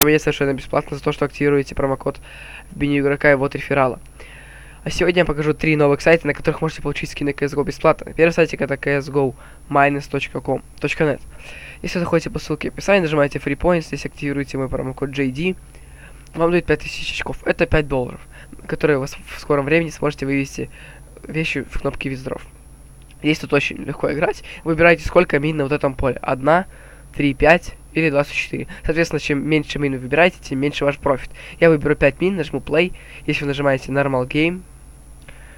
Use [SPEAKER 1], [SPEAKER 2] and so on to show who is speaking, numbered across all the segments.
[SPEAKER 1] Мне совершенно бесплатно за то, что активируете промокод в меню игрока и вот реферала. А сегодня я покажу три новых сайта, на которых можете получить скины CSGO бесплатно. Первый сайтик это csgo-minus.com.net. Если заходите по ссылке в описании, нажимаете Free Points, здесь активируете мой промокод JD, вам дают 5000 очков. Это 5 долларов, которые вы в скором времени сможете вывести вещи в кнопке виздров. Здесь тут очень легко играть. Выбирайте сколько мин на вот этом поле. Одна, три, пять или 24. Соответственно, чем меньше мин вы выбираете, тем меньше ваш профит. Я выберу 5 мин, нажму play. Если вы нажимаете normal game,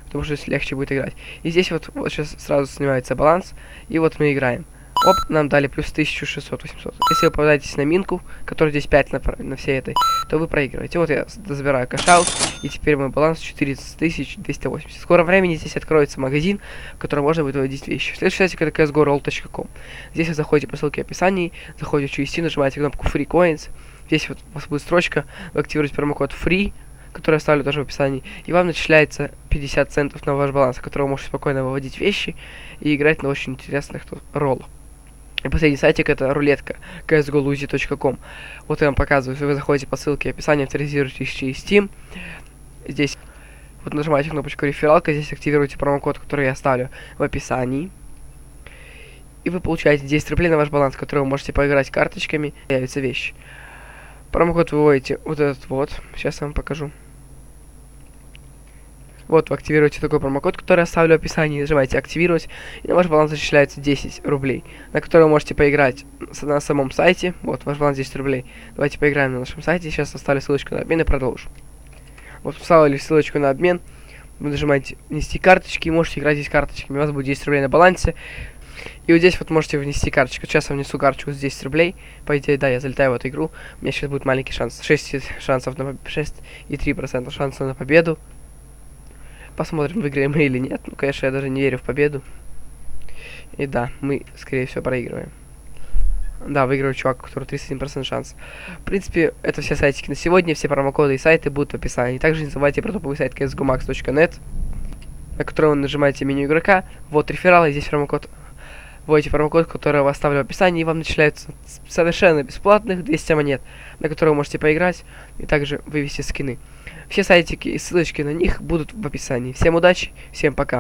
[SPEAKER 1] потому что легче будет играть. И здесь вот, вот сейчас сразу снимается баланс, и вот мы играем. Оп, нам дали плюс 1600-800. Если вы попадаетесь на минку, которая здесь 5 на, на всей этой, то вы проигрываете. Вот я забираю кэшаут, и теперь мой баланс 40280. В скором времени здесь откроется магазин, в котором можно будет выводить вещи. Следующий сайт это csgoroll.com. Здесь вы заходите по ссылке в описании, заходите в GST, нажимаете кнопку Free Coins. Здесь вот у вас будет строчка, вы активируете промокод FREE, который я оставлю тоже в описании, и вам начисляется 50 центов на ваш баланс, от которого вы можете спокойно выводить вещи и играть на очень интересных роллах. И последний сайтик это рулетка csgoluzi.com. Вот я вам показываю, если вы заходите по ссылке в описании, авторизируетесь через Steam. Здесь вот нажимаете кнопочку рефералка, здесь активируете промокод, который я оставлю в описании. И вы получаете 10 рублей на ваш баланс, который вы можете поиграть карточками, появится вещь. Промокод выводите вот этот вот. Сейчас я вам покажу. Вот, вы активируете такой промокод, который оставлю в описании, нажимаете активировать, и на ваш баланс зачисляется 10 рублей, на который вы можете поиграть на самом сайте. Вот, ваш баланс 10 рублей. Давайте поиграем на нашем сайте, сейчас оставлю ссылочку на обмен и продолжу. Вот, вставили ссылочку на обмен, вы нажимаете внести карточки, и можете играть здесь карточками, у вас будет 10 рублей на балансе. И вот здесь вот можете внести карточку. Сейчас я внесу карточку с 10 рублей. По идее, да, я залетаю в эту игру. У меня сейчас будет маленький шанс. 6 шансов на 6 и 3% шансов на победу. Посмотрим, выиграем мы или нет. Ну, конечно, я даже не верю в победу. И да, мы, скорее всего, проигрываем. Да, выигрывает чувак, у которого 31% шанс. В принципе, это все сайтики на сегодня. Все промокоды и сайты будут в описании. Также не забывайте про топовый сайт csgomax.net, на который вы нажимаете меню игрока. Вот реферал, и здесь промокод. Вводите промокод, который я оставлю в описании, и вам начисляются совершенно бесплатных 200 монет, на которые вы можете поиграть и также вывести скины. Все сайтики и ссылочки на них будут в описании. Всем удачи, всем пока.